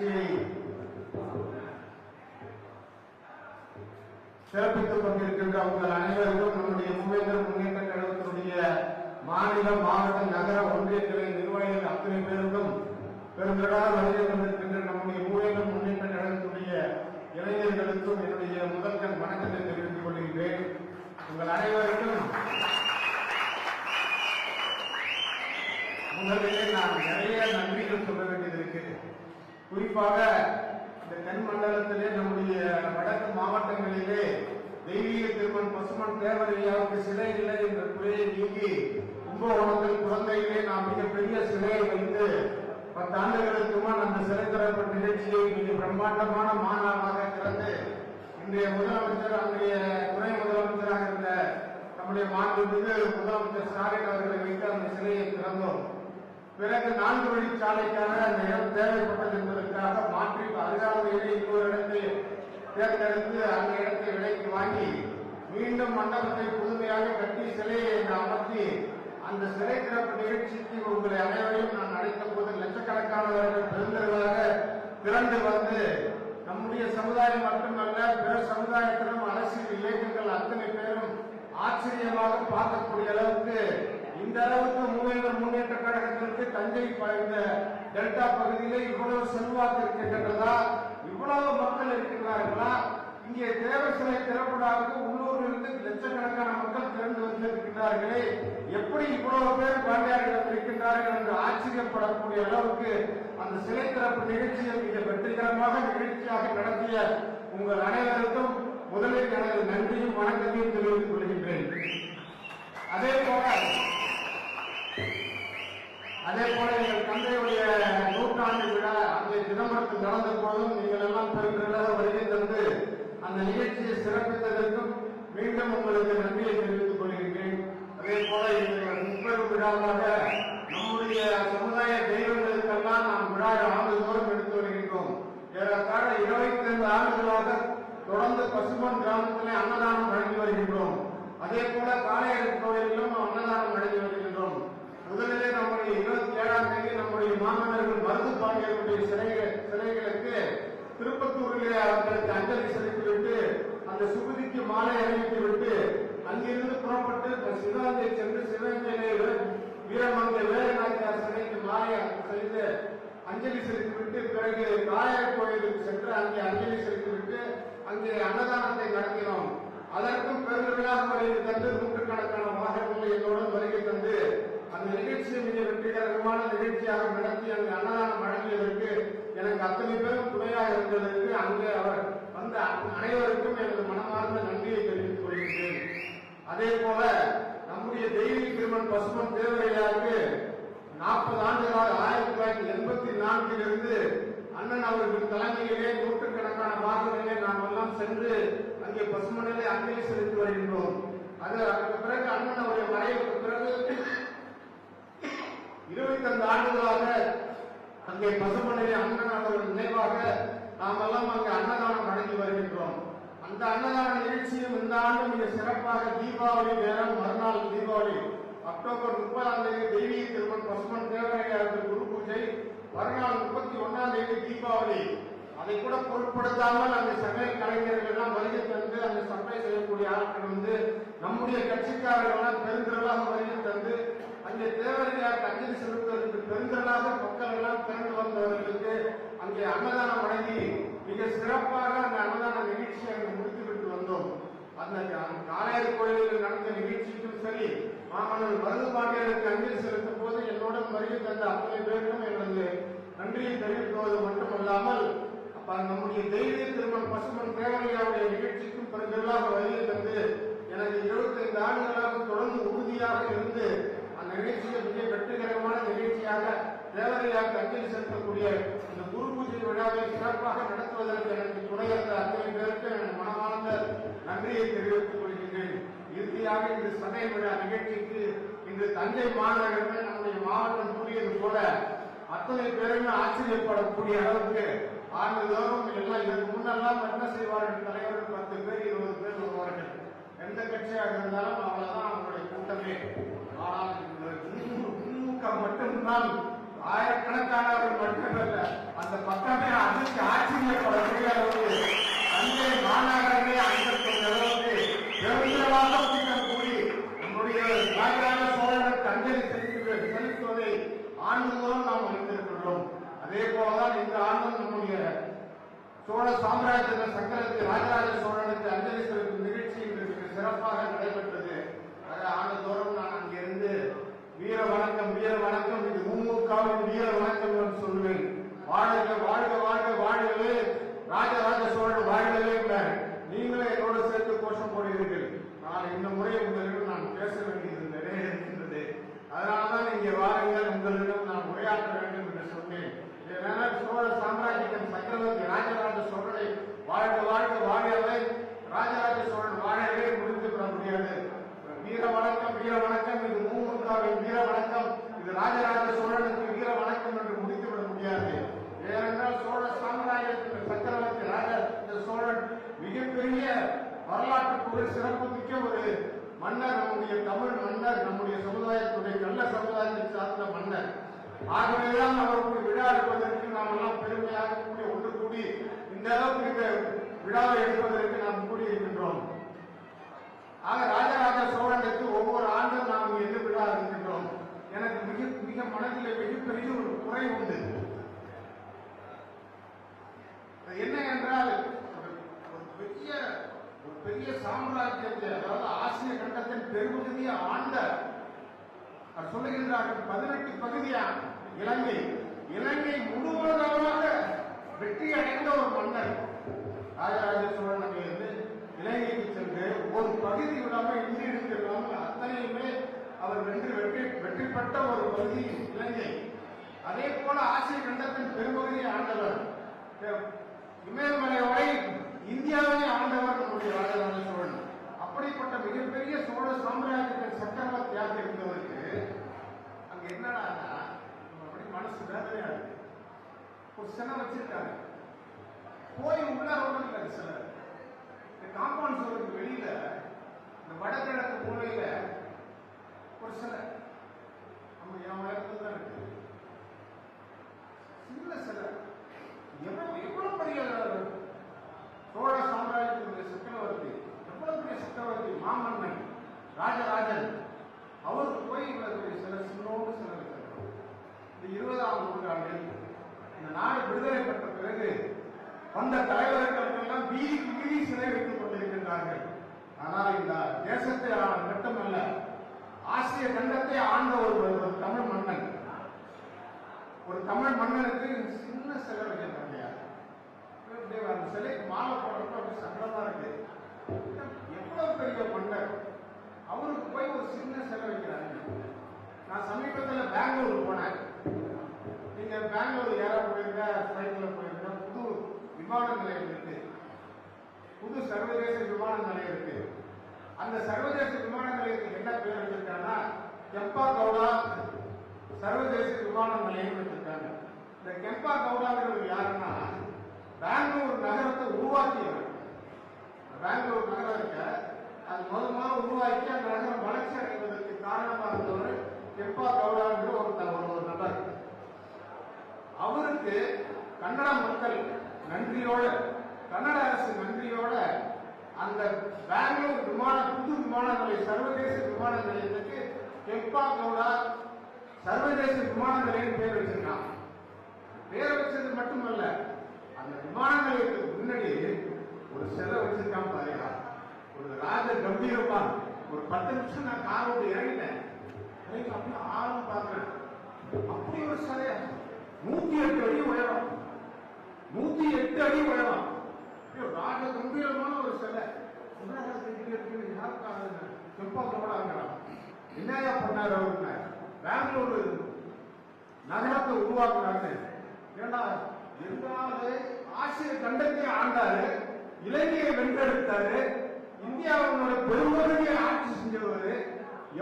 நிகழ்ச்சியை சிறப்பித்துக் கொண்டிருக்கின்ற உங்கள் அனைவருக்கும் நம்முடைய மூவேந்தர் முன்னேற்ற கழகத்தினுடைய மாநில மாவட்ட நகர ஒன்றிய கிளை நிர்வாகிகள் அத்தனை பேருக்கும் பெருந்திரளாக வருகை கொண்டிருக்கின்ற நம்முடைய மூவேந்தர் முன்னேற்ற கழகத்துடைய இளைஞர்களுக்கும் என்னுடைய முதல் கண் வணக்கத்தை தெரிவித்துக் கொள்கின்றேன். உங்கள் அனைவருக்கும் முதலிலே நான் நிறைய நன்றிகள் சொல்ல வேண்டியது இருக்கிறேன் குறிப்பாக இந்த தென் மண்டலத்திலே நம்முடைய வடக்கு மாவட்டங்களிலே தெய்வீக திருமண் பசுமன் தேவரையாவுக்கு சிலை இல்லை என்ற குறையை நீக்கி கும்பகோணத்தில் குழந்தையிலே நாம் மிகப்பெரிய சிலையை வைத்து பத்தாண்டுகளுக்கு முன் அந்த சிலை திறப்பு நிகழ்ச்சியை மிக பிரம்மாண்டமான மாநாடாக திறந்து இன்றைய முதலமைச்சர் அன்றைய துணை முதலமைச்சராக இருந்த நம்முடைய மாண்புமிகு முதலமைச்சர் ஸ்டாலின் அவர்களை வைத்து அந்த சிலையை திறந்தோம். பிறகு நான்கு வழி சாலைக்கான தேவைப்பட்டது என்பதற்காக மாற்றி அருகாமையிலே இன்னொரு இடத்தை தேர்ந்தெடுத்து அந்த இடத்தை விலைக்கு வாங்கி மீண்டும் மண்டபத்தை புதுமையாக கட்டி சிலையை அமர்த்தி அந்த சிலை திறப்பு நிகழ்ச்சிக்கு உங்களை அனைவரையும் நான் அழைத்த போது லட்சக்கணக்கானவர்கள் பெருந்தர்களாக திரண்டு வந்து நம்முடைய சமுதாயம் மட்டுமல்ல பிற சமுதாயத்திலும் அரசியல் இயக்கங்கள் அத்தனை பேரும் ஆச்சரியமாக பார்க்கக்கூடிய அளவுக்கு இந்த அளவுக்கு மூவேந்தர் முன்னேற்ற கழகத்திற்கு தஞ்சை ப- இந்த டெல்டா பகுதியிலே இவ்வளவு செல்வாக்கு இருக்கின்றதா? இவ்வளவு மக்கள் இருக்கின்றார்களா? இங்கே தேவசிலை திறப்படாவுக்கு உள்ளூரிலிருந்து லட்சக்கணக்கான மக்கள் திரண்டு வந்திருக்கின்றார்களே. எப்படி இவ்வளவு பேர் பாண்டியார்கள் இருக்கின்றார்கள் என்று ஆச்சரியப்படக்கூடிய அளவுக்கு அந்த சிலை திறப்பு நிகழ்ச்சியை மிக வெற்றிகரமாக நிகழ்ச்சியாக நடத்திய உங்கள் அனைவருக்கும் முதலில் எனது நன்றியும் வணக்கத்தையும் தெரிவித்துக் கொள்கின்றேன். அதே போல அதே போல எங்கள் தந்தையுடைய நூற்றாண்டு விழா அங்கே சிதம்பரத்தில் நடந்த போதும் நீங்கள் எல்லாம் பெருந்திரளாக வருகை தந்து அந்த நிகழ்ச்சியை சிறப்பித்ததற்கும் மீண்டும் உங்களுக்கு நன்றியை தெரிவித்துக் கொள்கின்றேன். அதே போல இந்த முப்பெரும் விழாவாக நம்முடைய சமுதாய தெய்வங்களுக்கெல்லாம் நாம் விழா ஆண்டுதோறும் எடுத்து வருகின்றோம். ஏறத்தாழ இருபத்தி ஐந்து ஆண்டுகளாக தொடர்ந்து பசுமன் கிராமத்திலே அன்னதானம் வழங்கி வருகின்றோம். அதே போல காளையர் கோயிலிலும் அன்னதானம் வழங்கி வருகின்றோம். முதலிலே நம்முடைய இருபத்தி ஏழாம் தேதி நம்முடைய மாமன்னர்கள் மருந்து பாண்டியர்களுடைய சிலைகள் சிலைகளுக்கு திருப்பத்தூரிலே அவர்களுக்கு அஞ்சலி செலுத்திவிட்டு அந்த சுகுதிக்கு மாலை அணிவித்து விட்டு அங்கிருந்து புறப்பட்டு இப்ப சிவகங்கை சென்று சிவகங்கையிலே வீர- வீரமங்கை சிலைக்கு மாலை செய்து அஞ்சலி செலுத்திவிட்டு பிறகு காளையர் கோயிலுக்கு சென்று அங்கே அஞ்சலி செலுத்திவிட்டு அங்கே அன்னதானத்தை நடத்தினோம். அதற்கும் பெருவிழா முறையில் தந்து நூற்றுக்கணக்கான வாகனங்களை என்னுடன் வருகை தந்து அந்த நிகழ்ச்சியை மிக வெற்றிகரமான நிகழ்ச்சியாக நடத்தி அங்கு அன்னதானம் வழங்கியதற்கு எனக்கு அத்தனை பேரும் துணையாக இருந்ததற்கு அங்கே அவர் வந்த அனைவருக்கும் எனது மனமார்ந்த நன்றியை தெரிவித்துக் கொள்கிறேன் அதே போல நம்முடைய தெய்வீக திருமண் பசுமன் தேவரையாருக்கு நாற்பது ஆண்டுகளாக ஆயிரத்தி தொள்ளாயிரத்தி எண்பத்தி நான்கிலிருந்து அண்ணன் அவர்கள் தலைமையிலே நூற்றுக்கணக்கான வாகனங்களே நாம் எல்லாம் சென்று அங்கே பசுமணிலே அஞ்சலி செலுத்தி வருகின்றோம். அது அதற்கு பிறகு அண்ணன் அவருடைய மறைவுக்கு பிறகு இருபத்தைந்து ஆண்டுகளாக அங்கே பசுமனிலே அண்ணன் நினைவாக நாம் எல்லாம் அங்கே அன்னதானம் வழங்கி வருகின்றோம். அந்த அன்னதான நிகழ்ச்சியும் இந்த ஆண்டு மிக சிறப்பாக தீபாவளி நேரம் மறுநாள் தீபாவளி அக்டோபர் முப்பதாம் தேதி தெய்வீக திருமண் பசுமன் தேவரையாளர்கள் குரு பூஜை மறுநாள் முப்பத்தி ஒன்னாம் தேதி தீபாவளி. அதை கூட பொருட்படுத்தாமல் அந்த சமையல் கலைஞர்கள் எல்லாம் வருகை தந்து அந்த சப்ளை செய்யக்கூடிய ஆட்கள் வந்து நம்முடைய கட்சிக்காரர்கள் எல்லாம் பெருந்திரளாக வருகை தந்து அங்கே தேவரையார் அஞ்சலி செலுத்துவதற்கு பெருந்தலாக மக்கள் எல்லாம் திரண்டு வந்தவர்களுக்கு அங்கே அன்னதானம் வழங்கி மிக சிறப்பாக அந்த அன்னதான நிகழ்ச்சியை அங்கு முடித்துவிட்டு வந்தோம். அந்த காளையர் கோயிலில் நடந்த நிகழ்ச்சிக்கும் சரி மாமன்னர் மருது பாண்டியருக்கு அஞ்சலி செலுத்தும் போது என்னோட வருகை தந்த அத்தனை பேருக்கும் எனது நன்றியை தெரிவிப்பது மட்டுமல்லாமல் நம்முடைய தெய்வீக திருமண் பசுமன் தேவரையாவுடைய நிகழ்ச்சிக்கும் பெருந்தெல்லாம் வருகை தந்து எனக்கு இருபத்தைந்து ஆண்டுகளாக தொடர்ந்து உறுதியாக இருந்து நிகழ்ச்சியை மிக வெற்றிகரமான நிகழ்ச்சியாக தேவரையாக அஞ்சலி செலுத்தக்கூடிய இந்த குரு பூஜை விழாவை சிறப்பாக நடத்துவதற்கு எனக்கு துணை அந்த அத்தனை பேருக்கு எனக்கு மனமார்ந்த நன்றியை தெரிவித்துக் கொள்கின்றேன். இறுதியாக இந்த சதய விழா நிகழ்ச்சிக்கு இன்று தஞ்சை மாநகரமே நம்முடைய மாவட்டம் கூறியது போல அத்தனை பேருமே ஆச்சரியப்படக்கூடிய அளவுக்கு ஆண்டுதோறும் எல்லாம் இதற்கு முன்னெல்லாம் என்ன செய்வார்கள் தலைவர்கள் பத்து பேர் இருபது பேர் வருவார்கள். எந்த கட்சியாக இருந்தாலும் அவ்வளவுதான் அவங்களுடைய கூட்டமே. ஆனால் திமுக மட்டும்தான் ஆயிரக்கணக்கானவர்கள் மட்டுமல்ல அந்த பக்கமே அதிர்ச்சி ஆச்சரியப்படக்கூடிய அளவுக்கு தஞ்சை மாநகரமே அங்கக்கூடிய அளவுக்கு பெருமிதமாக கூட்டம் கூடி நம்முடைய ராஜராஜ சோழனுக்கு அஞ்சலி செலுத்து செலுத்துவதை ஆண்டுதோறும் நாம் அறிந்திருக்கின்றோம். அதே போலதான் இந்த ஆண்டும் நம்முடைய சோழ சாம்ராஜ்ய சக்கரத்தில் ராஜராஜ சோழனுக்கு அஞ்சலி செலுத்தும் நிகழ்ச்சி இன்று சிறப்பாக நடைபெற்றது. ஆக ஆண்டுதோறும் நான் வீர வணக்கம் வீர வணக்கம். இது முமுகவின் வீர வணக்கம் என்று சொல்வேன். வாழ்க வாழ்க வாழ்க வாழ்கவே ராஜராஜ சோழன் வாழ்கவே என்றார். நீங்களே என்னோட சேர்த்து கோஷம் போடுகிறீர்கள். நான் இந்த முறை உங்களிடம் நான் பேச வேண்டியது நிறைய இருக்கின்றது. அதனால்தான் இங்கே வாருங்கள் உங்களிடம் நான் உரையாற்ற வேண்டும் என்று சொன்னேன். சோழ சாம்ராஜ்யம் சக்கரவர்த்தி ராஜராஜ சோழனை வாழ்க வாழ்க வாழவே ராஜராஜ சோழன் வாழவே முடித்து விட முடியாது வீர வணக்கம் வீர வணக்கம். இது மூமுகாவின் வீர வணக்கம். இது ராஜராஜ சோழனுக்கு வீர வணக்கம் என்று முடித்துவிட முடியாது. ஏனென்றால் சோழ சாம்ராஜ்யத்தின் சக்கரவர்த்தி இந்த சோழன் மிகப்பெரிய வரலாற்று புகழ் சிறப்பு மிக்க ஒரு மன்னர் நம்முடைய தமிழ் மன்னர் நம்முடைய சமுதாயத்துடைய நல்ல சமுதாயத்தை சார்ந்த மன்னர். ஆகவேதான் அவருக்கு விழா எடுப்பதற்கு நாம் எல்லாம் பெருமையாக கூடி ஒன்று கூடி இந்த அளவுக்கு இந்த விழாவை எடுப்பதற்கு நாம் கூடியிருக்கின்றோம். ஆக ராஜராஜ சோழனுக்கு ஒவ்வொரு ஆண்டும் நாம் எண்ணு விழா இருக்கின்றோம்? எனக்கு மிக மிக மனதில் மிகப்பெரிய ஒரு குறை உண்டு. என்ன என்றால் ஒரு பெரிய ஒரு பெரிய சாம்ராஜ்யத்தை அதாவது ஆசிய கண்டத்தின் பெரும்பகுதியை ஆண்ட சொல்லுகின்றார்கள் பதினெட்டு பகுதியா இலங்கை. இலங்கை முழுவதுமாக வெற்றி அடைந்த ஒரு மன்னர் ராஜராஜ சோழன் இலங்கைக்கு சென்று ஒரு பகுதி விடாமல் இந்திய இல்லாமல் அத்தனையுமே அவர் வென்று வெற்றி வெற்றி பெற்ற ஒரு பகுதி இலங்கை. அதே போல ஆசிய கண்டத்தின் பெரும்பகுதியை ஆண்டவர் இமயமலை வரை இந்தியாவை ஆண்டவர் நம்முடைய ராஜராஜ சோழன். அப்படிப்பட்ட மிகப்பெரிய சோழ சாம்ராஜ்யத்தின் சக்கரவர்த்தியாக இருந்தவருக்கு அங்க என்னடா அப்படி மனசு வேதனையா இருக்கு. ஒரு சிலை வச்சிருக்காங்க போய் உள்ள ஒன்றும் இல்லை சிலர். காம்பவுண்ட் சுவருக்கு வெளியில இந்த வடகிழக்கு மூலையில ஒரு சிலை. நம்ம என் உயரத்துல தான் இருக்கு. சின்ன சிலை. எவ்வளவு எவ்வளவு பெரிய சோழ சாம்ராஜ்யத்தினுடைய சக்கரவர்த்தி எவ்வளவு பெரிய சக்கரவர்த்தி மாமன்னன் ராஜராஜன் அவருக்கு போய் இவ்வளவு சில சின்னோடு சில இந்த இருபதாம் நூற்றாண்டில் இந்த நாடு விடுதலை பெற்ற பிறகு வந்த தலைவர்களுக்கெல்லாம் வீதிக்கு வீதி சிலை வைத்துக் கொண்டிருக்கின்றார்கள் ஆனால் இந்த தேசத்தை ஆ- மட்டுமல்ல ஆசிய கண்டத்தை ஆண்ட ஒரு தமிழ் மன்னன். ஒரு தமிழ் மன்னனுக்கு சின்ன சிலை வைக்கிறாங்க அந்த சிலைக்கு மாலை போடுறப்ப அப்படி சங்கடமா இருக்கு. எவ்வளவு பெரிய மன்னர். அவருக்கு போய் ஒரு சின்ன சிலை வைக்கிறாங்க நான் சமீபத்தில் பெங்களூர் போனேன். நீங்க பெங்களூர் ஏற போயிருந்தா ஃபிளைட்ல போயிருந்தா புது விமான நிலையம் இருக்கு. புது சர்வதேச விமான நிலையம் இருக்கு அந்த சர்வதேச விமான நிலையத்துக்கு என்ன பேர் வச்சிருக்காங்கன்னா கெம்பா கவுடா சர்வதேச விமான நிலையம் வச்சிருக்காங்க. இந்த கெம்பா கவுடாங்கிறது யாருன்னா பெங்களூர் நகரத்தை உருவாக்கியவர். பெங்களூர் நகரம் இருக்க அது முதல்ல உருவாக்கி அந்த நகரம் வளர்ச்சி அடைவதற்கு காரணமாக இருந்தவர் கெம்பா கவுடாங்கிற ஒரு ஒரு நபர். அவருக்கு கன்னட மக்கள் நன்றியோடு கன்னட அரசு நன்றியோட அந்த பெங்களூர் விமான புது விமான நிலைய சர்வதேச விமான நிலையத்துக்கு கெம்பா கவுடா சர்வதேச விமான நிலையம் பேர் வச்சிருக்கான். பேர் வச்சது மட்டுமல்ல அந்த விமான நிலையத்துக்கு முன்னாடி ஒரு செலவு வச்சிருக்கான் பாருங்க. ஒரு ராஜ கம்பீரமா ஒரு பத்து நிமிஷம் நான் கார் விட்டு இறங்கிட்டேன். அப்படியே ஆளும் பார்க்கிறேன். அப்படி ஒரு சிலையா நூத்தி எட்டு அடி உயரம். நூத்தி எட்டு அடி உயரம். ராஜ கம்பீரமான ஒரு சிலை. என்னடா இது என்னையா பண்ணாரு அவருங்க? பெங்களூர் நகரத்தை உருவாக்குனாரு ஆசிய கண்டத்தை ஆண்டாரு இலங்கையை வென்றெடுத்தாரு இந்தியாவோட பெரும்பகுதியை ஆட்சி செஞ்சவர்.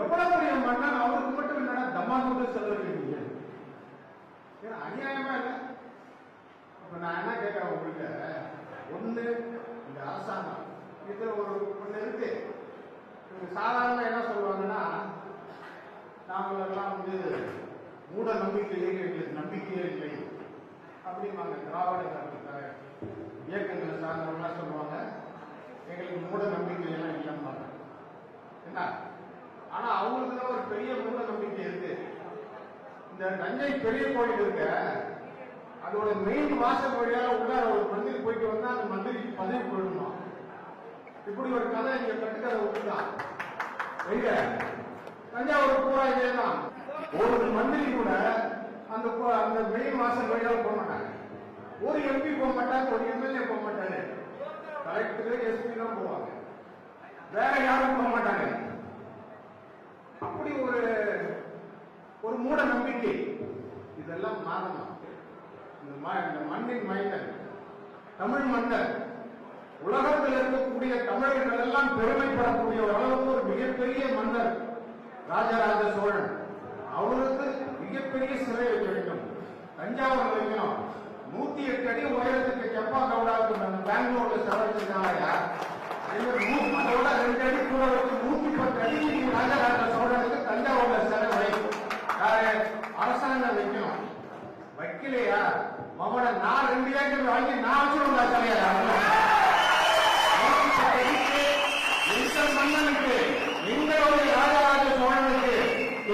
எவ்வளவு பெரிய மன்னன் அவருக்கு மட்டும் என்னன்னா தம்மாந்து செலவழிக்கிறீங்க ஏன் அநியாயமா இல்லை? அப்ப நான் என்ன கேட்கிறேன் உங்களுக்கு ஒன்று இந்த அரசாங்கம். இதில் ஒரு ஒன்று இருக்கு. சாதாரண என்ன சொல்லுவாங்கன்னா நாங்களெல்லாம் வந்து மூட நம்பிக்கையே எங்களுக்கு நம்பிக்கையே இல்லை அப்படிம்பாங்க. திராவிட இயக்கங்கள் இயக்கங்களை சார்ந்தவங்களாம் சொல்லுவாங்க. எங்களுக்கு மூட நம்பிக்கையெல்லாம் இல்லைம்பாங்க. என்ன? ஆனா அவங்களுக்கு தான் ஒரு பெரிய மூட நம்பிக்கை இருக்கு. இந்த தஞ்சை பெரிய கோயில் இருக்க அதோட மெயின் வாசல் வழியாக உள்ள ஒரு மந்திரி போயிட்டு வந்தா அந்த மந்திரிக்கு பதவி போயிடுமா இப்படி ஒரு கதை இங்க கட்டுக்கதை விட்டுதான் எங்க தஞ்சாவூர் பூரா இதேதான். ஒரு மந்திரி கூட அந்த அந்த மெயின் வாசல் வழியாக போக மாட்டாங்க. ஒரு எம்பி போக மாட்டாங்க ஒரு எம்எல்ஏ போக மாட்டாங்க. கலெக்டர் எஸ்பி தான் போவாங்க. வேற யாரும் போக மாட்டாங்க. அப்படி ஒரு ஒரு மூட நம்பிக்கை. இதெல்லாம் மாறணும். இந்த மண்ணின் மைந்தன் தமிழ் மன்னர். உலகத்தில் இருக்கக்கூடிய தமிழர்கள் எல்லாம் பெருமைப்படக்கூடிய அளவுக்கு ஒரு மிகப்பெரிய மன்னர் ராஜராஜ சோழன். அவருக்கு மிகப்பெரிய சிலை வைக்க வேண்டும். தஞ்சாவூர் வைக்கணும். நூத்தி எட்டு அடி உயரத்துக்கு செப்பா கவுடாவுக்கு நம்ம பெங்களூர்ல செலவழிச்சிருக்காங்க அதோட ரெண்டு அடி கூட வச்சு நூத்தி பத்து அடி ராஜராஜ சோழனுக்கு தஞ்சாவூர்ல சிலை வைக்கும். அரசாங்கம் வைக்கணும். வைக்கலையா மகன நான் ரெண்டு ஏக்கர் வாங்கி நான் வச்சிருந்தா சிலையா எங்கள் மன்னனுக்கு எங்களுடைய ராஜராஜ சோழனுக்கு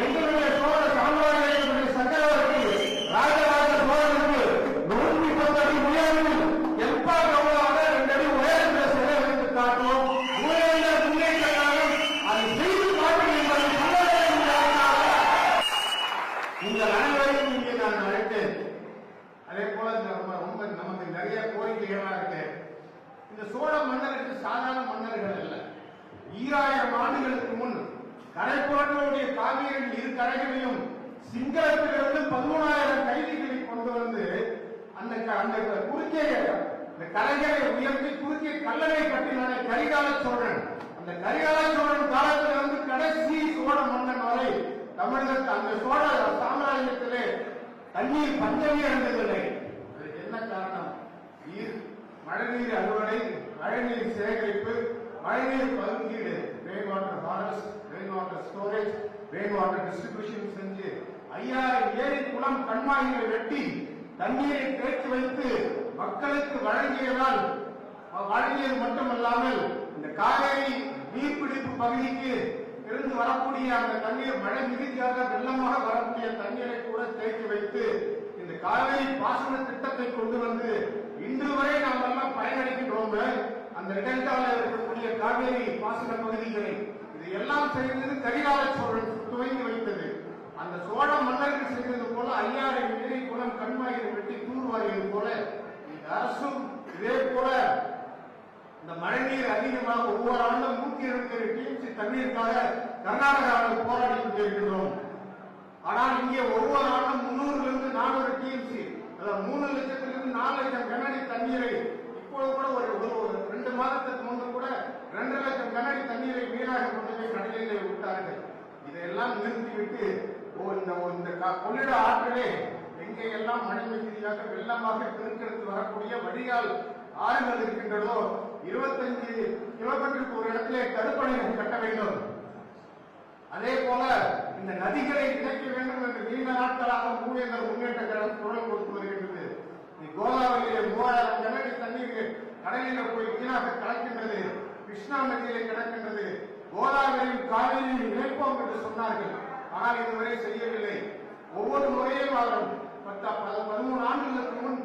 எங்களுடைய சோழ சாம்ராஜ்யத்தினுடைய சக்கரவர்த்தி ராஜராஜ சோழனுக்கு நூற்றி பத்து அடி உயரம் எப்பா கவுளாக ரெண்டு அடி உயரத்தில் சிலை வைத்து காட்டும் உயர்ந்த முன்னேற்ற காலம் அதை செய்து காட்டும் என்பதை சந்தேகமில்லாததாக உங்கள் அனைவரையும் இங்கே நான் அழைத்தேன் அதே போல இந்த ரொம்ப ரொம்ப நமக்கு நிறைய கோரிக்கைகள்லாம் இருக்கு இந்த சோழ மன்னருக்கு சாதாரண மன்னர்கள் அல்ல ஈராயிரம் ஆண்டுகளுக்கு முன் கரைப்புறங்களுடைய காவிரியின் இரு கரைகளையும் சிங்களத்திலிருந்து பதிமூணாயிரம் கைதிகளை கொண்டு வந்து அந்த க- அந்த குறுக்கே இந்த கரைகளை உயர்த்தி குறுக்கே கல்லணை கட்டினானே கரிகால சோழன் அந்த கரிகால சோழன் காலத்திலிருந்து கடைசி சோழ மன்னன் வரை தமிழர்கள் அந்த சோழ சாம்ராஜ்யத்திலே தண்ணீர் பஞ்சமே இருந்ததில்லை அதற்கு என்ன காரணம்? நீர் மழைநீர் அறுவடை மழைநீர் சேகரிப்பு மழைநீர் பங்கீடு rain water harvest rain water storage rain water distribution செஞ்சு ஐயாயிரம் ஏரி குளம் கண்மாய்களை வெட்டி தண்ணீரை தேக்கி வைத்து மக்களுக்கு வழங்கியதால் வழங்கியது மட்டுமல்லாமல் இந்த காவேரி நீர்பிடிப்பு பகுதிக்கு இருந்து வரக்கூடிய அந்த தண்ணீர் மழை மிகுதியாக வெள்ளமாக வரக்கூடிய தண்ணீரை கூட தேக்கி வைத்து இந்த காவிரி பாசன திட்டத்தை கொண்டு வந்து இன்று வரை நாம் எல்லாம் பயனளிக்கின்றோம் அந்த இடைக்கால இருக்கக்கூடிய காவேரி பாசன பகுதிகளை இது எல்லாம் செய்தது கரிகால சோழன் துவங்கி வைத்தது. அந்த சோழ மன்னருக்கு செய்தது போல ஐயாறு ஏரி குளம் கண்மாயிரை வெட்டி தூர்வாரியது போல இந்த அரசு இந்த மழைநீர் அதிகமாக ஒவ்வொரு ஆண்டும் நூத்தி இருபத்தி ஏழு டிஎம்சி தண்ணீருக்காக கர்நாடகாவில் போராடி கொண்டிருக்கிறோம் ஆனால் இங்கே ஒவ்வொரு ஆண்டும் முன்னூறுல இருந்து நானூறு டிஎம்சி அதாவது மூணு லட்சத்திலிருந்து நாலு லட்சம் கனஅடி தண்ணீரை இப்போது கூட ஒரு ஒரு- ரெண்டு மாதத்துக்கு முன்பு கூட ரெண்டு லட்சம் கனஅடி தண்ணீரை வீணாக கொண்டு போய் கடலிலே விட்டார்கள். இதையெல்லாம் நிறுத்திவிட்டு ஓ, இந்த இந்த கொள்ளிட ஆற்றிலே எங்கே எல்லாம் மழை மிகுதியாக வெள்ளமாக பெருக்கெடுத்து வரக்கூடிய வடிகால் ஆறுகள் இருக்கின்றதோ இருபத்தஞ்சு கிலோமீட்டருக்கு ஒரு இடத்திலே தடுப்பணைகள் கட்ட வேண்டும். அதே போல இந்த நதிகளை இணைக்க வேண்டும் என்று நீண்ட நாட்களாக மூலியங்கள் முன்னேற்ற கழகம் குரல் கொடுத்து வருகின்றது. கோதாவரியிலே மூவாயிரம் கனடி தண்ணீர் கடலில் போய் வீணாக கலக்கின்றது. கிருஷ்ணா நதியிலே கிடக்கின்றது. கோதாவரியும் காவிரியும் இணைப்போம் என்று சொன்னார்கள். ஆனால் இதுவரை செய்யவில்லை. ஒவ்வொரு முறையும் அவர் பத்து பதிமூணு ஆண்டுகளுக்கு முன்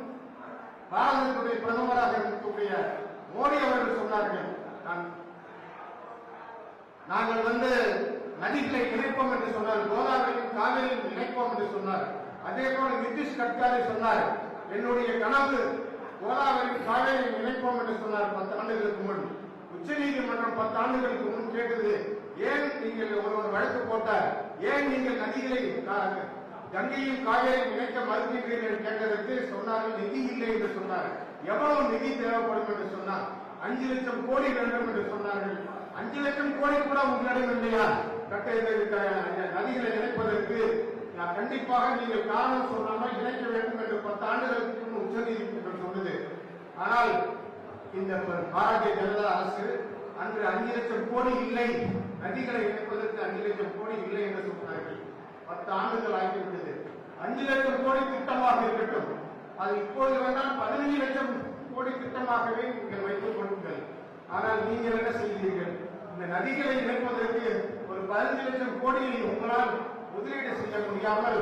பாரதத்துடைய பிரதமராக இருக்கக்கூடிய மோடி அவர்கள் சொன்னார்கள் நான் நாங்கள் வந்து நதிகளை இணைப்போம் என்று சொன்னார் கோதாவரியும் காவிரியும் இணைப்போம் என்று சொன்னார். அதே போல நிதிஷ் கட்காரி சொன்னார் என்னுடைய கனவு கோதாவரியும் காவேரியும் இணைப்போம் என்று சொன்னார் பத்து ஆண்டுகளுக்கு முன். உச்ச நீதிமன்றம் பத்து ஆண்டுகளுக்கு முன் கேட்டது ஏன் நீங்கள் ஒரு வழக்கு போட்டார் ஏன் நீங்கள் நதிகளை கா- கங்கையும் காவேரியும் இணைக்க மறுக்கிறீர்கள்? என்று கேட்டதற்கு சொன்னார்கள் நிதி இல்லை என்று சொன்னார் எவ்வளவு நிதி தேவைப்படும் என்று சொன்னார் அஞ்சு லட்சம் கோடி வேண்டும் என்று சொன்னார்கள். அஞ்சு லட்சம் கோடி கூட உங்களிடம் இல்லையா? கட்ட நதிகளை இணைப்பதற்கு நான் கண்டிப்பாக நீங்கள் காரணம் சொல்லாமல் இணைக்க வேண்டும் என்று பத்து ஆண்டுகளுக்கு முன் உச்சநீதிமன்றம் சொன்னது. ஆனால் இந்த பாரதிய ஜனதா அரசு அன்று அஞ்சு லட்சம் கோடி இல்லை நதிகளை இணைப்பதற்கு அஞ்சு லட்சம் கோடி இல்லை என்று சொன்னார்கள். பத்து ஆண்டுகள் ஆகிவிட்டது. அஞ்சு லட்சம் கோடி திட்டமாக இருக்கட்டும். அது இப்போது வேண்டாம் பதினஞ்சு லட்சம் கோடி திட்டமாகவே நீங்கள் வைத்துக் கொள்ளுங்கள். ஆனால் நீங்கள் என்ன செய்தீர்கள்? இந்த நதிகளை இணைப்பதற்கு ஒரு பதினஞ்சு லட்சம் கோடியை உங்களால் முதலீடு செய்ய முடியாமல்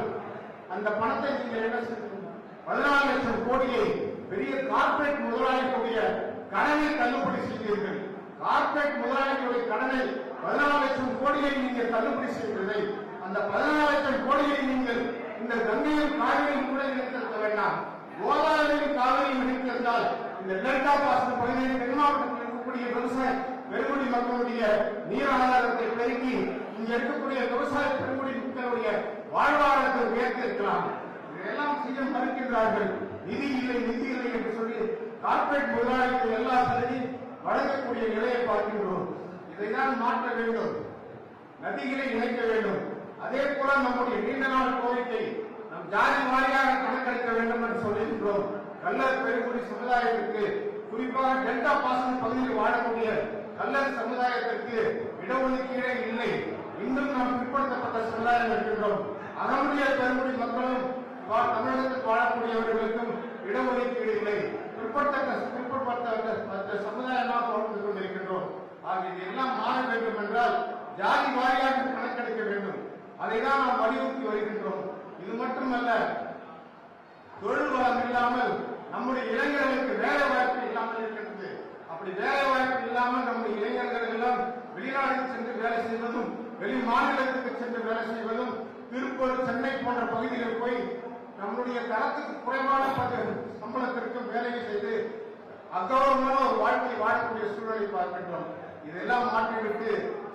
அந்த பணத்தை நீங்கள் என்ன பதினாறு லட்சம் கோடியை பெரிய கார்ப்பரேட் முதலாளிகளுடைய கடனை தள்ளுபடி செய்தீர்கள். கார்ப்பரேட் முதலாளிகளுடைய கடனை பதினாறு லட்சம் கோடியை நீங்கள் தள்ளுபடி செய்ததை அந்த பதினாறு லட்சம் கோடியை நீங்கள் இந்த கங்கையும் காவிரியும் கூட இணைத்திருக்க வேண்டாம். கோதாவரியும் காவிரியும் இணைத்திருந்தால் இந்த டெல்டா பாசன பகுதியில் தென் இருக்கக்கூடிய விவசாய பெருங்குடி மக்களுடைய நீர் ஆதாரத்தை பெருக்கி இங்க இருக்கக்கூடிய விவசாய பெருங்குடி மக்களுடைய வாழ்வாதாரத்தை உயர்த்திருக்கலாம் இதையெல்லாம் செய்ய மறுக்கின்றார்கள். நிதி இல்லை நிதி இல்லை என்று சொல்லி கார்ப்பரேட் முதலாளிகள் எல்லா சலுகையும் வழங்கக்கூடிய நிலையை பார்க்கின்றோம். இதைதான் மாற்ற வேண்டும். நதிகளை இணைக்க வேண்டும். அதே போல நம்முடைய நீண்ட நாள் கோரிக்கை ஜாதி வாரியாக கணக்கெடுக்க வேண்டும் என்று சொல்லியிருக்கிறோம். கல்லர் பெருங்குடி சமுதாயத்திற்கு குறிப்பாக டெல்டா பாசன பகுதியில் வாழக்கூடிய கல்லர் சமுதாயத்திற்கு இடஒதுக்கீடே இல்லை. இன்னும் நாம் பிற்படுத்தப்பட்ட சமுதாயம் இருக்கின்றோம். அகமுடைய பெருங்குடி மக்களும் வா- தமிழகத்தில் வாழக்கூடியவர்களுக்கும் இடஒதுக்கீடு இல்லை. பிற்படுத்த பிற்படுத்தப்பட்ட சமுதாயமாக வாழ்ந்து கொண்டிருக்கின்றோம். ஆக இதெல்லாம் மாற வேண்டும் என்றால் ஜாதி வாரியாக கணக்கெடுக்க வேண்டும். அதை தான் நாம் வலியுறுத்தி வருகின்றோம். இது மட்டுமல்ல தொழில் வளம் இல்லாமல் நம்முடைய இளைஞர்களுக்கு வேலை வாய்ப்பு இல்லாமல் இருக்கிறது அப்படி வேலை வாய்ப்பு இல்லாமல் நம்முடைய இளைஞர்கள் எல்லாம் வெளிநாடுக்கு சென்று வேலை செய்வதும் வெளி மாநிலத்துக்கு சென்று வேலை செய்வதும் திருப்பூர் சென்னை போன்ற பகுதிகளில் போய் நம்முடைய தரத்துக்கு குறைவான சம்பளத்திற்கும் வேலையை செய்து அகௌரவமான ஒரு வாழ்க்கை வாழக்கூடிய சூழலை பார்க்கின்றோம். இதெல்லாம் மாற்றிவிட்டு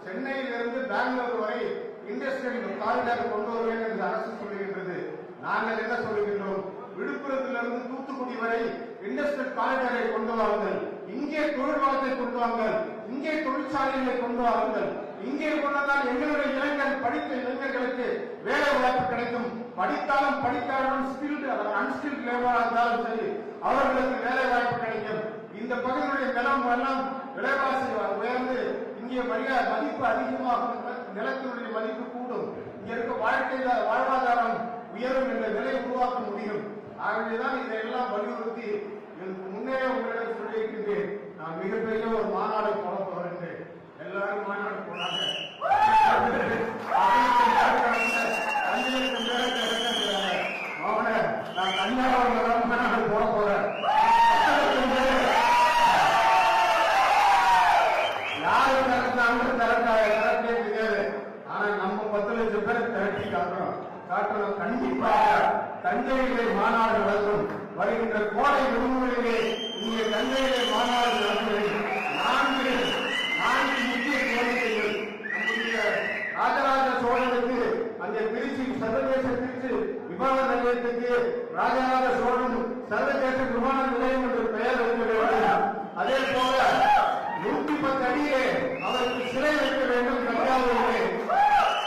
சென்னையிலிருந்து பெங்களூர் வரை இண்டஸ்ட்ரியல் காரிடார் கொண்டு வருவேன் என்று அரசு சொல்லி நாங்கள் என்ன சொல்லுகின்றோம்? விழுப்புரத்திலிருந்து தூத்துக்குடி வரை இண்டஸ்ட்ரியல் காரிடாரை கொண்டு வாருங்கள். இங்கே தொழில் வளத்தை கொண்டு வாருங்கள். இங்கே தொழிற்சாலைகளை கொண்டு வாருங்கள். இங்கே கொண்டதால் எங்களுடைய இளைஞர் படித்த இளைஞர்களுக்கு வேலை வாய்ப்பு கிடைக்கும். படித்தாலும் படித்தாலும் ஸ்கில்டு அதாவது அன்ஸ்கில்டு லேபராக இருந்தாலும் சரி அவர்களுக்கு வேலை வாய்ப்பு கிடைக்கும். இந்த பகுதியுடைய நிலம் எல்லாம் விலைவாசி உயர்ந்து இங்கே மரியா மதிப்பு அதிகமாகும் நிலத்தினுடைய மதிப்பு கூடும். இங்க இருக்க வாழ்க்கை வாழ்வாதாரம் உயரும் என்ற நிலை உருவாக்க முடியும். ஆகவேதான் இதையெல்லாம் வலியுறுத்தி இதற்கு முன்னே உங்களிடம் சொல்லியிருக்கின்றேன். நான் மிகப்பெரிய ஒரு மாநாடு போட போகிறேன். எல்லாரும் மாநாடு போனாங்க அஞ்சு லட்சம் பேரை திரட்டினாங்க. அவனை நான் கன்னியாகுமரியில தான் மாநாடு போட போறேன் பத்து லட்சம் பேர் யாரு திறந்தாங்க திறக்கா திறக்கே தெரியாது ஆனா நம்ம பத்து லட்சம் பேரை திரட்டி காட்டுறோம் காட்டுறோம் கண்டிப்பாக தஞ்சையிலே மாநாடு நடக்கும். வருகின்ற கோடை விடுமுறையிலே இங்கே தஞ்சையிலே மாநாடு நடக்கும் நான்கு நான்கு முக்கிய கோரிக்கைகள் நம்முடைய ராஜராஜ சோழனுக்கு அந்த திருச்சி சர்வதேச திருச்சி விமான நிலையத்துக்கு ராஜராஜ சோழன் சர்வதேச விமான நிலையம் என்று பெயர் வைக்க வேண்டும் அதே போல நூற்றி பத்து அடியே அவருக்கு சிலை வைக்க வேண்டும். தஞ்சாவூரிலே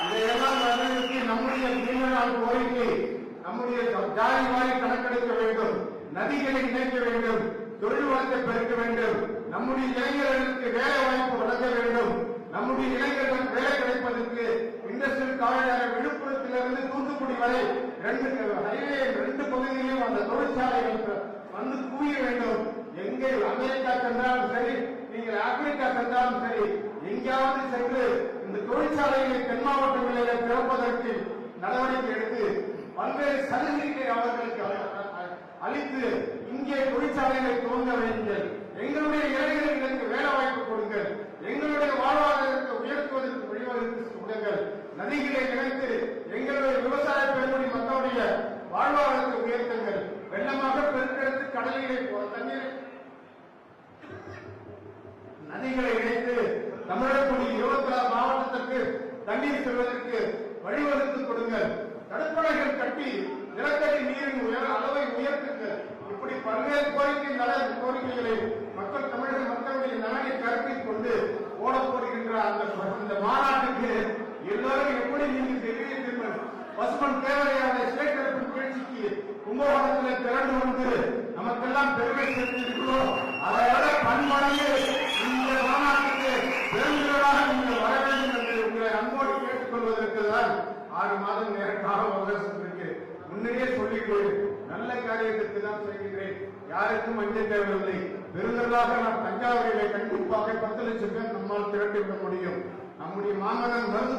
இதையெல்லாம் நம்முடைய நீண்ட நாள் கோரிக்கை நம்முடைய ஜாதி வாரி கணக்கெடுக்க வேண்டும் நதிகளை இணைக்க வேண்டும் தொழில் வளத்தை பெருக்க வேண்டும் நம்முடைய இளைஞர்களுக்கு வேலை வாய்ப்பு வழங்க வேண்டும் நம்முடைய இளைஞர்களுக்கு வேலை கிடைப்பதற்கு இண்டஸ்ட்ரியல் காரிடார் விழுப்புரத்திலிருந்து தூத்துக்குடி வரை ரெண்டு ஹைவே ரெண்டு பகுதியிலும் அந்த தொழிற்சாலைகள் வந்து குவிய வேண்டும். எங்கே அமெரிக்கா சென்றாலும் சரி நீங்கள் ஆப்பிரிக்கா சென்றாலும் சரி எங்கேயாவது சென்று இந்த தொழிற்சாலைகளை தென் மாவட்டங்களில் திறப்பதற்கு நடவடிக்கை எடுத்து பல்வேறு சலுகைகளை அவர்களுக்கு அளித்து இங்கே தொழிற்சாலைகளை துவங்க வையுங்கள். எங்களுடைய இளைஞர்களுக்கு வேலை வாய்ப்பு கொடுங்கள் எங்களுடைய வாழ்வாதாரத்தை உயர்த்துவதற்கு வழிவகுத்து கொடுங்கள் நதிகளை இணைத்து எங்களுடைய விவசாய பெருமொழி மக்களுடைய வாழ்வாதாரத்தை உயர்த்துங்கள் வெள்ளமாக பெருக்கெடுத்து கடலிலே போ- தண்ணீரை நதிகளை இணைத்து தமிழகக்கூடிய இருபத்தி ஆறு மாவட்டத்திற்கு தண்ணீர் செல்வதற்கு வழிவகுத்து கொடுங்கள் தடுப்பணைகள் கட்டி நிலத்தடி நீரின் உயர் அளவை உயர்த்துங்கள் இப்படி பல்வேறு கோரிக்கை நல கோரிக்கைகளை மக்கள் தமிழக மக்களுடைய நலனை கருத்தில் கொண்டு ஓடப் போடுகின்ற அந்த இந்த மாநாட்டுக்கு எல்லோரும் எப்படி நீங்கள் தெரிவித்தீர்கள் பசுமன் தேவையான சேகரிப்பு நிகழ்ச்சிக்கு கும்பகோணத்தில் திரண்டு வந்து நமக்கெல்லாம் பெருமை சேர்த்திருக்கிறோம். அதையோட விட பன்மடங்கு இந்த மாநாட்டுக்கு பெருந்திரளாக நீங்கள் வர வேண்டும் என்று உங்களை அன்போடு கேட்டுக்கொள்வதற்கு தான் ஆறு மாதம் நேரக்காக கால அவகாசம் இருக்கு முன்னரே சொல்லிக்கொள் நல்ல காரியத்திற்கு தான் செய்கின்றேன் யாருக்கும் அஞ்ச தேவையில்லை. பெருந்தலாக நாம் தஞ்சாவூரிலே கண்டிப்பாக பத்து லட்சம் பேர் நம்மால் திரட்டிவிட முடியும். நம்முடைய மாமகன் மருந்து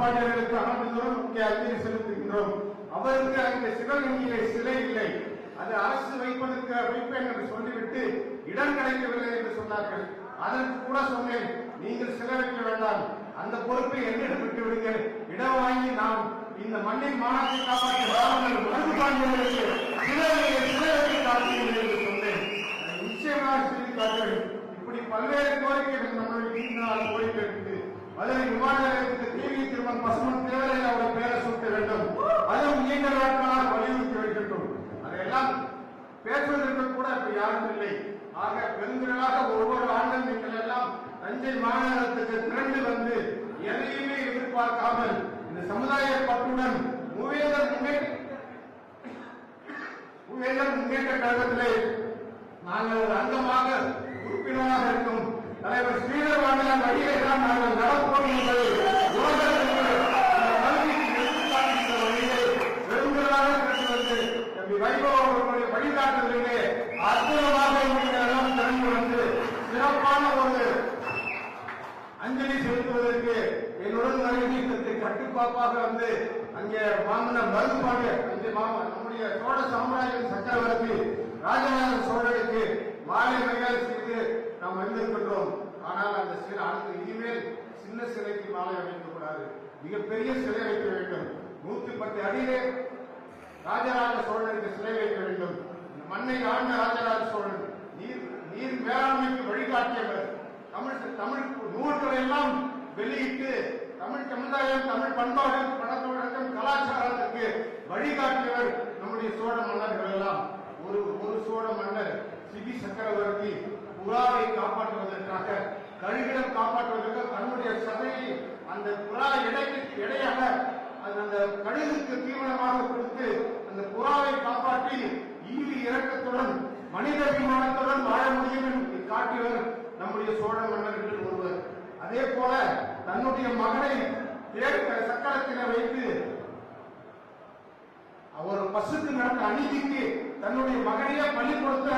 பாட்டியர்களுக்கு ஆண்டுதோறும் முக்கிய அஞ்சலி செலுத்துகின்றோம். அவருக்கு அங்கே சிவகங்கையிலே சிலை இல்லை. அது அரசு வைப்பதற்கு வைப்பேன் என்று சொல்லிவிட்டு இடம் கிடைக்கவில்லை என்று சொன்னார்கள். அதற்கு கூட சொன்னேன் நீங்கள் சிலை வைக்க வேண்டாம். அந்த பொறுப்பை என்னிடம் விட்டு விடுங்கள். இடம் வாங்கி நாம் இந்த மண்ணின் மாநாட்டை காப்பாற்றி மருந்து மருதுபாண்டியர்களுக்கு சிலை சிலை காப்பீர்கள் என்று சொன்னேன் அதை நிச்சயமாக செய்து இப்படி பல்வேறு கோரிக்கைகள் நம்மளுடைய நீண்ட நாள் கோரிக்கை இருக்குது மதுரை விமான நிலையத்துக்கு டிவி திருமணம் பசுமன் தேவரை அவருடைய பெயரை சூட்ட வேண்டும். அதுவும் நீண்ட நாட்களாக வலியுறுத்தி வைக்கட்டும் அதையெல்லாம் பேசுவதற்கு கூட இப்ப யாரும் இல்லை. ஆக பெருந்திரளாக ஒவ்வொரு ஆண்டும் நீங்கள் எல்லாம் தஞ்சை மாநகரத்துக்கு திரண்டு வந்து எதையுமே எதிர்பார்க்காமல் இந்த சமுதாய பற்றுடன் மூவேந்தர் முன்னேற்ற மூவேந்தர் முன்னேற்ற கழகத்திலே நாங்கள் ஒரு அங்கமாக உறுப்பினராக இருக்கும் தலைவர் ஸ்ரீதர் வாங்கலாம் வழியை தான் நாங்கள் நடப்போம் என்பதை யோகத்திற்கு வந்து தம்பி வழிகாட்டுதலிலே அற்புதமாக எல்லாம் திறந்து வந்து சிறப்பான ஒரு அஞ்சலி செலுத்துவதற்கு என்னுடன் வருகின்றதற்கு கட்டுப்பாப்பாக வந்து அங்கே மாமன்னர் மருதுபாண்டிய அங்கே நம்முடைய சோழ சாம்ராஜ்ய சக்கரவர்த்தி ராஜராஜ சோழனுக்கு மாலை மரியாதை செய்து நாம் வந்திருக்கின்றோம் ஆனால் அந்த சிலை அடுத்து இனிமேல் சின்ன சிலைக்கு மாலை அமைக்கக்கூடாது மிகப்பெரிய சிலை வைக்க வேண்டும். நூத்தி பத்து அடியிலே ராஜராஜ சோழனுக்கு சிலை வைக்க வேண்டும். மண்ணை ஆண்ட ராஜராஜ சோழன் நீர் நீர் மேலாண்மைக்கு வழிகாட்டியவர் தமிழ் தமிழ் நூல்களை எல்லாம் வெளியிட்டு தமிழ் சமுதாயம் தமிழ் பண்பாடு பழக்க வழக்கம் கலாச்சாரத்துக்கு வழிகாட்டியவர் நம்முடைய சோழ மன்னர்கள் எல்லாம். ஒரு ஒரு சோழ மன்னர் சிபி சக்கரவர்த்தி புறாவை காப்பாற்றுவதற்காக கழுகிடம் காப்பாற்றுவதற்காக தன்னுடைய சபையை அந்த புறா எடைக்கு எடையாக அந்த கழுகுக்கு தீவனமாக கொடுத்து அந்த புறாவை காப்பாற்றி ஈவி இறக்கத்துடன் மனித விமானத்துடன் வாழ முடியும் என்று காட்டியவர் நம்முடைய சோழ மன்னர்கள் ஒருவர். அதே போல தன்னுடைய மகனை தேர் சக்கரத்தில வைத்து அவர் பசுக்கு நடந்த அநீதிக்கு தன்னுடைய மகனையே பள்ளி கொடுத்த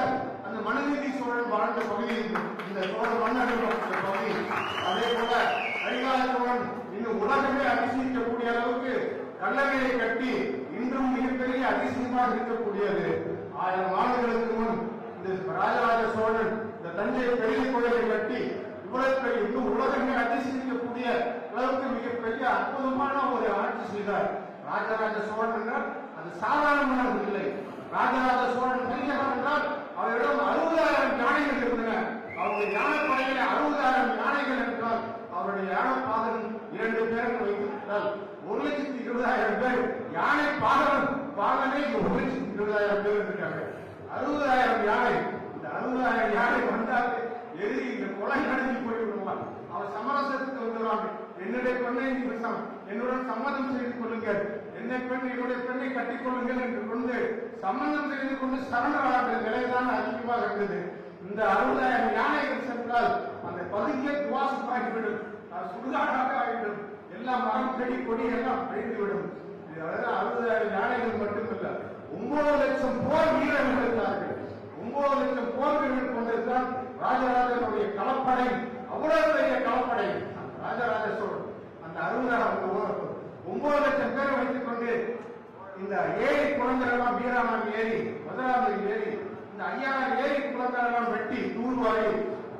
அந்த மனுநீதி சோழன் வாழ்ந்த பகுதி இந்த சோழ மன்னர்கள் பகுதி. அதே போல கரிகால சோழன் இன்னும் உலகமே அதிசயிக்கக்கூடிய அளவுக்கு கல்லணையை கட்டி இன்றும் மிகப்பெரிய அதிசயமாக இருக்கக்கூடியது. ஆயிரம் ஆண்டுகளுக்கு முன் இந்த ராஜராஜ சோழன் இந்த தஞ்சை பெரிய கோயிலை கட்டி இவ்வளவு இன்னும் உலகமே அதிசயிக்கக்கூடிய அளவுக்கு மிகப்பெரிய அற்புதமான ஒரு ஆட்சி செய்தார். ராஜராஜ சோழன் அது சாதாரணமானது இல்லை. ராஜராஜ சோழன் பெரியவர் என்றால் அவரிடம் அறுபதாயிரம் யானைகள் இருந்தன. அவருடைய யானைப்படையில அறுபதாயிரம் யானைகள் என்றால் அவருடைய யானை இரண்டு பேர்கள் வைத்திருந்தால் ஒரு லட்சத்தி இருபதாயிரம் பேர் யானை பாதன் பாதனே ஒரு லட்சத்தி இருபதாயிரம் பேர் இருக்காங்க அறுபதாயிரம் யானை இந்த அறுபதாயிரம் யானை வந்தால் எதிரி இந்த கொலை நடத்தி போய் விடுவான் அவன் சமரசத்துக்கு வந்துடுவான் என்னுடைய பெண்ணை நீங்கள் என்னுடன் சம்மதம் செய்து கொள்ளுங்கள். என்னை பெண் என்னுடைய பெண்ணை கட்டிக் கொள்ளுங்கள் என்று கொண்டு சம்மதம் செய்து கொண்டு சரணராக நிலைதான் அதிகமாக இருந்தது. இந்த அறுபதாயிரம் யானைகள் சென்றால் அந்த பதுங்கிய துவாசமாகிவிடும். சுடுகாடாக ஆகிவிடும். எல்லாம் மரம் செடி கொடி எல்லாம் அழிந்துவிடும். அறுபதாயிரம் யானைகள் மட்டுமல்ல ஒன்பது லட்சம் போர் வீரர்கள் இருந்தார்கள். ஒன்பது லட்சம் போர் வீரர்கள் கொண்டிருந்தால் ராஜராஜனுடைய களப்படை அவ்வளவு பெரிய களப்படை ராஜராஜ சோழன் அந்த அறுபதாயிரம் ஒன்பது லட்சம் பேரை வைத்துக் கொண்டு இந்த ஏரி குளங்களெல்லாம் வீராணம் ஏரி மதுராந்தகம் ஏரி இந்த ஐயாயிரம் ஏரி குளங்களெல்லாம் வெட்டி தூர்வாரி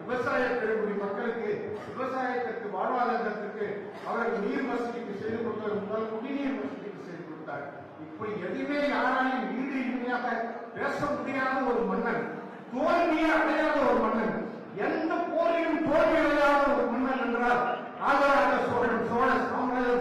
விவசாய பெருங்குடி மக்களுக்கு விவசாயத்திற்கு வாழ்வாதாரத்திற்கு அவருக்கு நீர் வசதிக்கு செய்து கொடுத்தது முதல் குடிநீர் வசதிக்கு செய்து கொடுத்தார். இப்படி எதுவுமே யாராலையும் ஈடு இணையாக பேச முடியாத ஒரு மன்னன் தோல்வியை அடையாத ஒரு மன்னன் எந்த போரிலும் தோல்வி அடையாத ஒரு மன்னன் என்றால் ராஜராஜ சோழன் சோழ சாம்ராஜ்ய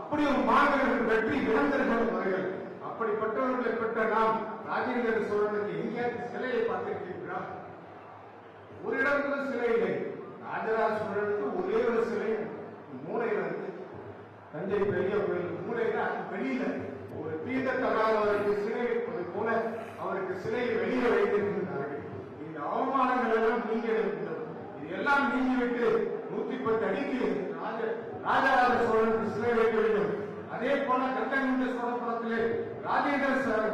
அப்படி ஒரு மாணவர்கள் வெற்றி இழந்தர்கள் அவர்கள் அப்படிப்பட்டவர்களை பெற்ற நாம் ராஜேந்திர சோழனுக்கு எங்கேயாவது ஒரு இடத்துல சிலை இல்லை. ராஜராஜ சோழனுக்கு ஒரே ஒரு சிலை மூளையில இருக்கு தஞ்சை பெரிய கோயில். மூளையில அது வெளியில. ஒரு தீர்த்த தகாதவருக்கு சிலை இருப்பது போல அவருக்கு சிலையை வெளியே வைத்திருக்கிறார்கள் இந்த அவமானங்கள் எல்லாம் நீங்க இது எல்லாம் நீங்கிவிட்டு நூத்தி பத்து அடிக்கு ராஜ ராஜராஜ சோழனுக்கு சிலை வைக்க வேண்டும். அதே போல கட்டங்குண்ட சோழபுரத்திலே ராஜேந்திர சார்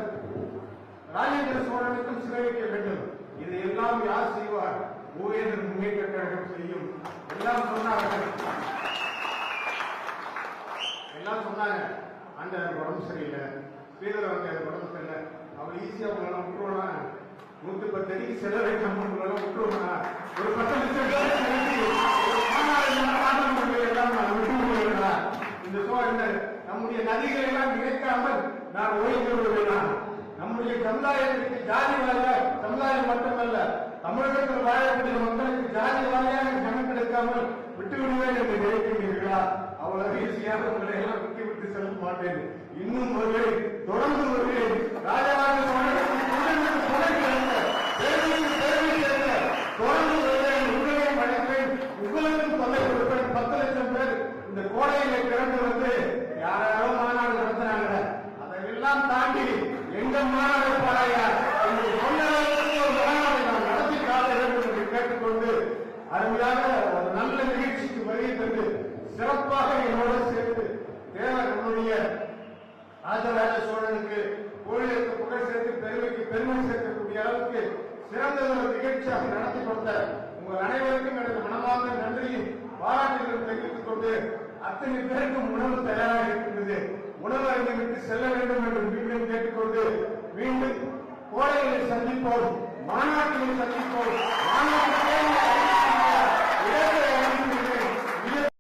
ராஜேந்திர சோழனுக்கும் சிலை வைக்க வேண்டும். இதை எல்லாம் யார் செய்வார்? ஓவேந்தர் முன்னேற்ற கழகம் செய்யும். எல்லாம் சொன்னார்கள். எல்லாம் சொன்னாங்க. அந்த உடம்பு சரியில்லை. ஸ்ரீதர் வந்து உடம்பு சரியில்லை. அவர் ஈஸியா உங்களால விட்டுருவானா? நூத்தி பத்து அடிக்கு செலவை நம்ம உங்களால விட்டுருவானா? ஒரு பத்து லட்சம் பேரை ஒரு இந்த சோ நம்முடைய நதிகளை எல்லாம் நினைக்காமல் நான் ஓய்வு விடுவேனா? நம்முடைய சமுதாயத்திற்கு ஜாதி வாரியாக சமுதாயம் மட்டுமல்ல தமிழகத்தில் வாழக்கூடிய மக்களுக்கு ஜாதி வாரியாக கணக்கெடுக்காமல் விட்டுவிடுவேன் என்று நினைக்கிறீர்களா அவ்வளவு ஈஸியாக உங்களை எல்லாம் விட்டு விட்டு செல்ல மாட்டேன். இன்னும் வருவேன் தொடர்ந்து வருவேன் ராஜராஜ சோழனுக்கு புகழுக்கு புகழ் கிடைக்க பெருமைக்கு பெருமை கிடைக்க தொடர்ந்து வருவேன் உங்களையும் அழைப்பேன் உங்களுக்கும் தொல்லை கொடுப்பேன் பத்து லட்சம் பேர் இந்த கோடையில திறந்து வந்து யாராரோ மாநாடு நடத்துறாங்க அதையெல்லாம் தாண்டி எங்க மாநாடு பாராயா என்று சொன்னதற்கு ஒரு மாநாடு நாம் நடத்தி காட்ட வேண்டும் என்று கேட்டுக்கொண்டு அருமையாக ஒரு நல்ல நிகழ்ச்சிக்கு வருகை தந்து சிறப்பாக என்னோடு சேர்த்து தேவர் நம்முடைய ராஜராஜ சோழனுக்கு கோயிலுக்கு புகழ் சேர்த்து பெருமைக்கு பெருமை சேர்க்கக்கூடிய அளவுக்கு சிறந்த ஒரு நிகழ்ச்சியாக நடத்தி கொடுத்த உங்கள் அனைவருக்கும் எனது மனமார்ந்த நன்றியும் பாராட்டுகளும் தெரிவித்துக் கொண்டு அத்தனை பேருக்கும் உணவு தயாராக இருக்கின்றது. உணவு அருந்துவிட்டு செல்ல வேண்டும் என்று மீண்டும் கேட்டுக்கொண்டு மீண்டும் கோடைகளை சந்திப்போம் மாநாட்டினை சந்திப்போம் மாநாட்டிலே